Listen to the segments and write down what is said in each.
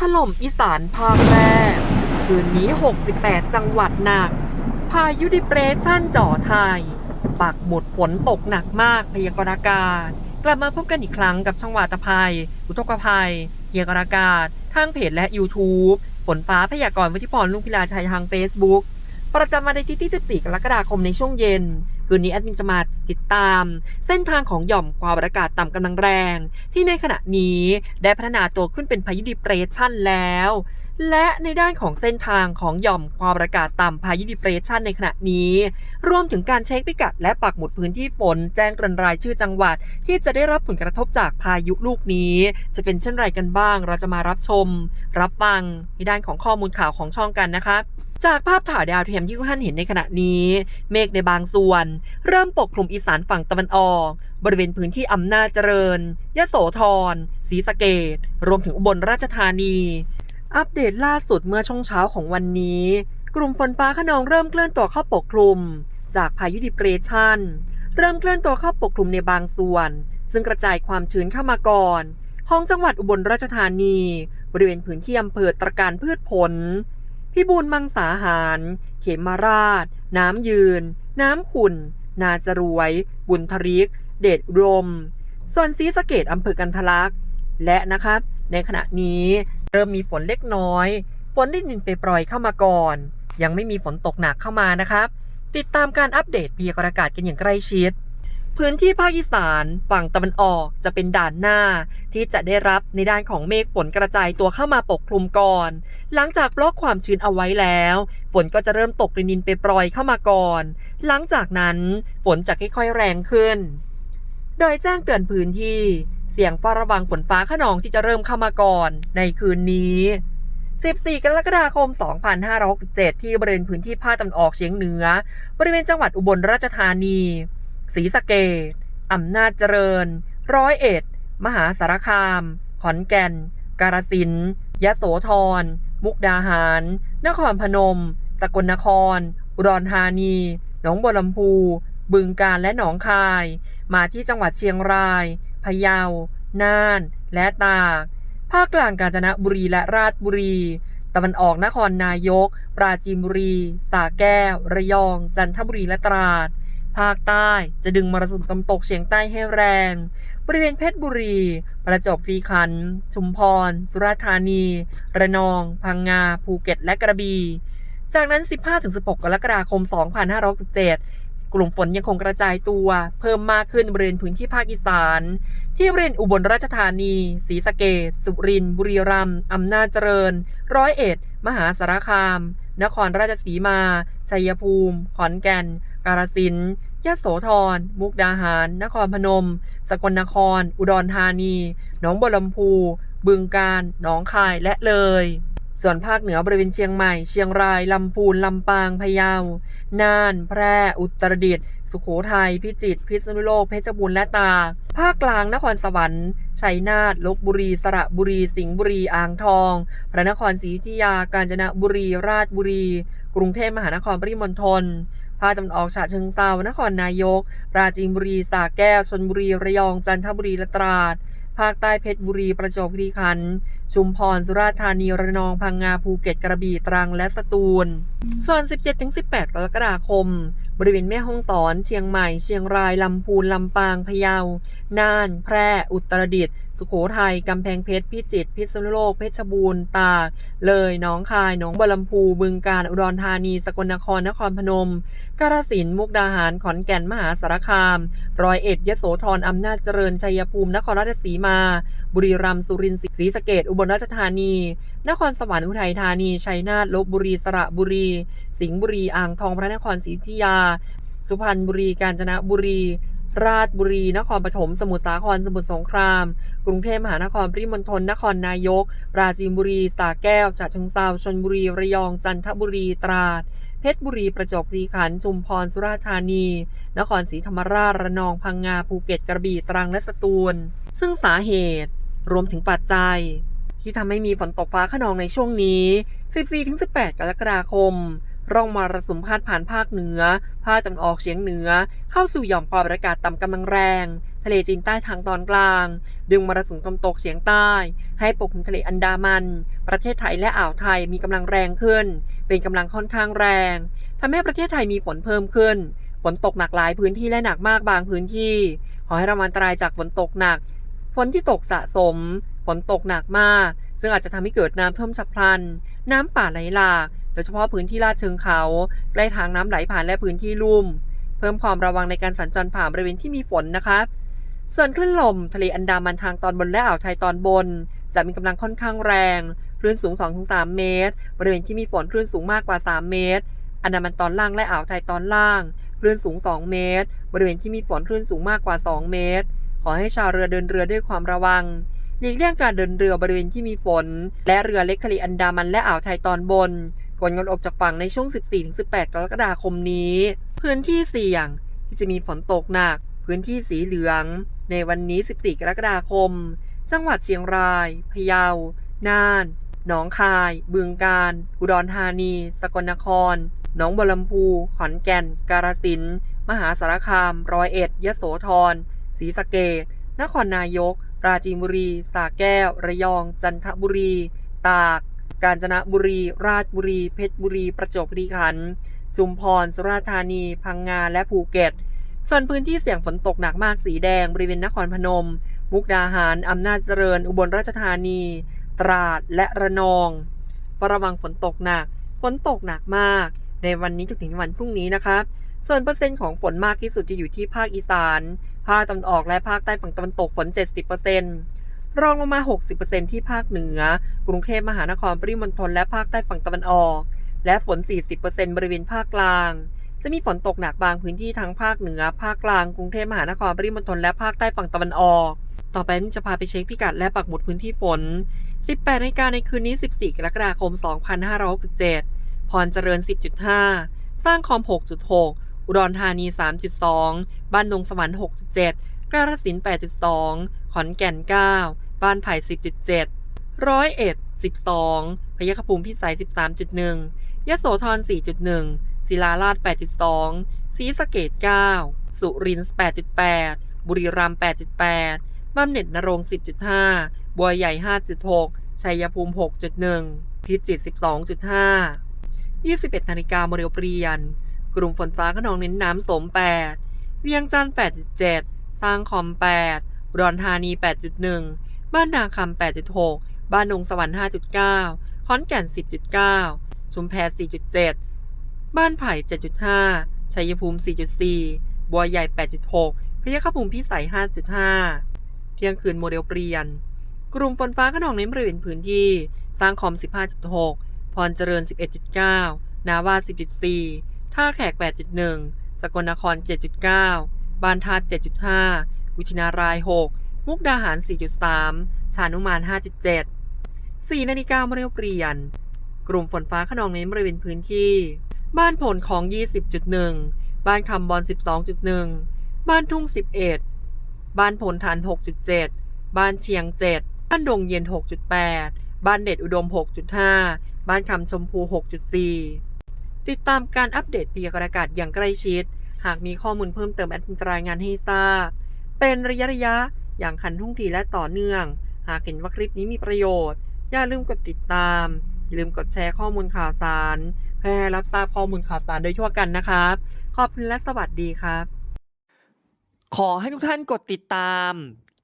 ถล่มอีสานภาคแรก คืนนี้ 68 จังหวัดหนัก พายุดิเพรสชั่นจ่อไทย ปักหมุดฝนตกหนักมากพยากรณ์อากาศ กลับมาพบกันอีกครั้งกับช่องวาตภัย อุทกภัยพยากรณ์อากาศ ทางเพจและ YouTube ฝนฟ้าพยากรณ์วิทยพรลุงพิลาชัยทาง Facebook ประจำวันในที่ที่ 14 กรกฎาคมในช่วงเย็น คืนนี้แอดมินจะมาติดตาม เส้นทางของหย่อมความกดอากาศต่ำกำลังแรง ที่ในขณะนี้ได้พัฒนาตัวขึ้นเป็นพายุดิเปรสชันแล้ว และในด้านของเส้นทางของหย่อมความกดอากาศต่ำพายุดิเปรสชันในขณะนี้ รวมถึงการเช็คพิกัด และปักหมุดพื้นที่ฝน แจ้งเตือนรายชื่อจังหวัด ที่จะได้รับผลกระทบจากพายุลูกนี้ จะเป็นเช่นไรกันบ้าง เราจะมารับชม รับฟังในด้านของข้อมูลข่าวของช่องกันนะคะ จากภาพถ่ายดาวเทียมที่ทุกท่านเห็นในขณะนี้ เมฆในบางส่วน เริ่มปกคลุมอีสานฝั่งตะวันออก บริเวณพื้นที่อำนาจเจริญ ยะโสธรศรีสะเกดรวมถึงอุบลราชธานี อัปเดตล่าสุดเมื่อช่วงเช้าของวันนี้ กลุ่มฝนฟ้าขนองเริ่มเคลื่อนตัวเข้าปกคลุม จากพายุดิเปรชันเริ่มเคลื่อนตัวเข้าปกคลุมในบางส่วน ซึ่งกระจายความชื้นเข้ามาก่อนห้องจังหวัดอุบลราชธานี บริเวณพื้นที่อำเภอตรการพืชผล พิบูลมังสาหาร เขมราช น้ำยืน น้ำขุน นาจรวย บุญทริก เดชรม ส่วนศรีสะเกดอำเภอกันทะลักและนะครับ ในขณะนี้เริ่มมีฝนเล็กน้อย ฝนได้นินไปปล่อยเข้ามาก่อน ยังไม่มีฝนตกหนักเข้ามานะครับ ติดตามการอัปเดตพยากรณ์อากาศกันอย่างใกล้ชิด พื้นที่ภาคอีสานฝั่งตะวันออกจะเป็นด่านหน้า ที่จะได้รับในด้านของเมฆฝนกระจายตัวเข้ามาปกคลุมก่อน หลังจากบล็อกความชื้นเอาไว้แล้ว ฝนก็จะเริ่มตกรินินไปปล่อยเข้ามาก่อน หลังจากนั้นฝนจะค่อยๆแรงขึ้น โดยแจ้งเตือนพื้นที่เสี่ยงเฝ้าระวังฝนฟ้าขนองที่จะเริ่มเข้ามาก่อน ในคืนนี้ 14 กรกฎาคม 2567 ที่บริเวณพื้นที่ภาคตะวันออกเฉียงเหนือ บริเวณจังหวัดอุบลราชธานี ศรีสะเกดอำนาจเจริญ ร้อยเอ็ด มหาสารคาม ขอนแก่น กาฬสินธุ์ยะโสธร มุกดาหาร นครพนม สกลนคร อุดรธานี หนองบัวลำพู บึงกาฬและหนองคาย มาที่จังหวัดเชียงราย พะเยา น่าน และตาก ภาคกลางกาญจนบุรีและราชบุรี ตะวันออกนครนายก ปราจีนบุรีสระแก้ว ระยอง จันทบุรีและตราด ภาคใต้จะดึงมรสุมตะวันตกเฉียงใต้ให้แรง บริเวณเพชรบุรี ประจวบคีรีขันธ์ ชุมพร สุราษฎร์ธานี ระนอง พังงา ภูเก็ต และกระบี่ จากนั้น 15-16 กรกฎาคม 2567 กลุ่มฝนยังคงกระจายตัว เพิ่มมากขึ้นบริเวณพื้นที่ภาคอีสาน ที่บริเวณอุบลราชธานี ศรีสะเกษ สุรินทร์ บุรีรัมย์ อำนาจเจริญ ร้อยเอ็ด มหาสารคาม นครราชสีมา ชัยภูมิ ขอนแก่น กาฬสินธุ์ยะโสธร มุกดาหาร นครพนม สกลนคร อุดรธานีหนองบัวลำพู บึงกาฬหนองคายและเลย ส่วนภาคเหนือบริเวณเชียงใหม่ เชียงราย ลำพูน ลำปาง พะเยา น่าน แพร่ อุตรดิตถ์ สุโขทัย พิจิตร พิษณุโลก เพชรบูรณ์ และตาก ภาคกลาง นครสวรรค์ ชัยนาท ลบบุรี สระบุรี สิงห์บุรี อ่างทอง พระนครศรีอยุธยา กาญจนบุรี ราชบุรี กรุงเทพมหานคร ปริมณฑล ภาคตะวันออกฉะเชิงเซานครนายก ปราจีนบุรีสระแก้วชนบุรีระยองจันทบุรีและตราด ภาคใต้เพชรบุรีประจวบคีรีขันธ์ชุมพรสุราษฎร์ธานีระนองพังงาภูเก็ตกระบี่ตรังและสตูล ส่วน 17-18 กรกฎาคม บริเวณแม่ฮ่องสอน เชียงใหม่ เชียงราย ลำพูน ลำปาง พะเยา น่าน แพร่ อุตรดิตถ์ สุโขทัย กำแพงเพชร พิจิตร พิษณุโลก เพชรบูรณ์ ตาก เลย หนองคาย หนองบัวลำพู บึงกาฬ อุดรธานี สกลนคร นครพนม กาฬสินธุ์ มุกดาหาร ขอนแก่น มหาสารคาม ร้อยเอ็ด ยโสธร อำนาจเจริญ ชัยภูมิ นครราชสีมาบุรีรัมย์สุรินทร์ศรีสะเกษอุบลราชธานี นครสวรรค์อุทัยธานี ชัยนาทลบบุรีสระบุรี สิงห์บุรีอ่างทองพระนครศรีอยุธยา สุพรรณบุรีกาญจนบุรี ราชบุรี นครปฐมสมุทรสาครสมุทรสงคราม กรุงเทพมหานครปริมณฑลนครนายก ปราจีนบุรีสระแก้วฉะเชิงเทราชลบุรีระยองจันทบุรีตราดเพชรบุรีประจวบคีรีขันธ์ชุมพรสุราษฎร์ธานี นครศรีธรรมราชระนองพังงาภูเก็ตกระบี่ตรังและสตูล ซึ่งสาเหตุ รวมถึงปัจจัย ที่ทำให้มีฝนตกฟ้าขนองในช่วงนี้ 14-18 กรกฎาคม ร่องมรสุมพาดผ่านภาคเหนือ ภาคตะวันออกเฉียงเหนือ เข้าสู่หย่อมความอากาศต่ำกำลังแรง ทะเลจีนใต้ทางตอนกลาง ดึงมรสุมตะวันตกเฉียงใต้ ให้ปกคลุมทะเลอันดามัน ประเทศไทยและอ่าวไทยมีกำลังแรงขึ้น เป็นกำลังค่อนข้างแรงทำให้ประเทศไทยมีฝนเพิ่มขึ้น ฝนตกหนักหลายพื้นที่และหนักมากบางพื้นที่ ขอให้ระวังอันตรายจากฝนตกหนัก ฝนที่ตกสะสม ฝนตกหนักมาก ซึ่งอาจจะทำให้เกิดน้ำท่วมฉับพลัน น้ำป่าไหลหลาก โดยเฉพาะพื้นที่ลาดเชิงเขา ใกล้ทางน้ำไหลผ่านและพื้นที่ลุ่ม เพิ่มความระวังในการสัญจรผ่านบริเวณที่มีฝนนะครับส่วนคลื่นลมทะเลอันดามันทางตอนบนและอ่าวไทยตอนบน จะมีกำลังค่อนข้างแรงคลื่นสูง 2-3 เมตร บริเวณที่มีฝนคลื่นสูงมากกว่า 3 เมตร อันดามันตอนล่างและอ่าวไทยตอนล่าง คลื่นสูง 2 เมตร บริเวณที่มีฝนคลื่นสูงมากกว่า 2 เมตร ขอให้ชาวเรือเดินเรือด้วยความระวังหลีกเลี่ยงการเดินเรือบริเวณที่มีฝน และเรือเล็กทะเลอันดามันและอ่าวไทยตอนบนควรงดออกจากฝั่งในช่วง 14-18 กรกฎาคมนี้ พื้นที่เสี่ยงที่จะมีฝนตกหนัก พื้นที่สีเหลือง ในวันนี้ 14 กรกฎาคม จังหวัดเชียงราย พะเยา น่าน หนองคาย บึงกาฬ อุดรธานี สกลนคร หนองบัวลำพู ขอนแก่น กาฬสินธุ์มหาสารคาม ร้อยเอ็ดยโสธร ศรีสะเกษนครนายก ปราจีนบุรี สระแก้ว ระยอง จันทบุรี ตาก กาญจนบุรี ราชบุรี เพชรบุรี ประจวบคีรีขันธ์ชุมพร สุราษฎร์ธานี พังงา และภูเก็ต ส่วนพื้นที่เสี่ยงฝนตกหนักมากสีแดง บริเวณนครพนม มุกดาหาร อำนาจเจริญ อุบลราชธานี ตราด และระนองระวังฝนตกหนัก ฝนตกหนักมาก ในวันนี้จนถึงวันพรุ่งนี้นะครับ ส่วนเปอร์เซ็นต์ของฝนมากที่สุดจะอยู่ที่ภาคอีสาน ภาคตะวันออกและภาคใต้ฝั่งตะวันตกฝน 70%รองลงมา 60%ที่ภาคเหนือ กรุงเทพมหานครปริมณฑลและภาคใต้ฝั่งตะวันออก และฝน 40%บริเวณภาคกลาง จะมีฝนตกหนักบางพื้นที่ทั้งภาคเหนือ ภาคกลาง กรุงเทพมหานครปริมณฑลและภาคใต้ฝั่งตะวันออก ต่อไปจะพาไปเช็คพิกัดและปักหมุดพื้นที่ฝน 18นาฬิกาในคืนนี้ 14 กรกฎาคม 2567พรเจริญ 10.5 สร้างคอม 6.6 อุดรธานี 3.2 บ้านดงสวรรค์ 6.7 กาฬสินธุ์8.2 ขอนแก่น 9 บ้านไผ่ 10.7 ร้อยเอ็ด 12 พยัคฆภูมิพิสัย 13.1 ยโสธร 4.1 ศิลาราช8.2 ศรีสะเกษ9สุรินทร์ 8.8 บุรีรัมย์ 8.8 บ้านเน็ตนรงค์10.5 บัวใหญ่ 5.6 ชัยภูมิ 6.1 พิจิตร 12.5 21นาฬิกาโมเดลเปลี่ยน กลุ่มฝนฟ้าขนองเน้นน้ำสม 8 เวียงจันทร์ 8.7 สร้างคอม8อุดรธานี 8.1 บ้านนาคำ 8.6 บ้านดงสวรรค์ 5.9 ขอนแก่น 10.9 ชุมแพ4.7 บ้านไผ่ 7.5 ชัยภูมิ 4.4 บัวใหญ่ 8.6 พยัคฆภูมิพิสัย 5.5 เที่ยงคืนโมเดลเปลี่ยน กลุ่มฝนฟ้าขนองเน้นบริเวณพื้นที่ สร้างคอม 15.6 พรเจริญ 11.9 นาวา 10.4 ท่าแขก 8.1 สกลนคร 7.9 บานทาด7.5 กุชินาราย 6 มุกดาหาร 4.3 ชานุมาน 5.7 4นาฬิกาโมเดลเปลี่ยน กลุ่มฝนฟ้าขนองเน้นบริเวณพื้นที่ บ้านผลของ 20.1 บ้านคำบอล 12.1 บ้านทุ่ง 11 บ้านผลฐาน 6.7 บ้านเชียง 7 บ้านดงเย็น 6.8 บ้านเด็ดอุดม 6.5 บ้านคำชมพู 6.4 ติดตามการอัปเดตพยากรณ์อากาศอย่างใกล้ชิด หากมีข้อมูลเพิ่มเติมแอดมินรายงานให้ทราบ เป็นระยะระยะอย่างขันทุ่งทีและต่อเนื่อง หากเห็นว่าคลิปนี้มีประโยชน์ อย่าลืมกดติดตาม อย่าลืมกดแชร์ข้อมูลข่าวสาร เพื่อให้รับทราบข้อมูลข่าวสารโดยทั่วกันนะครับ ขอบคุณและสวัสดีครับ ขอให้ทุกท่านกดติดตาม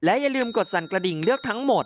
และอย่าลืมกดสั่นกระดิ่งเลือกทั้งหมด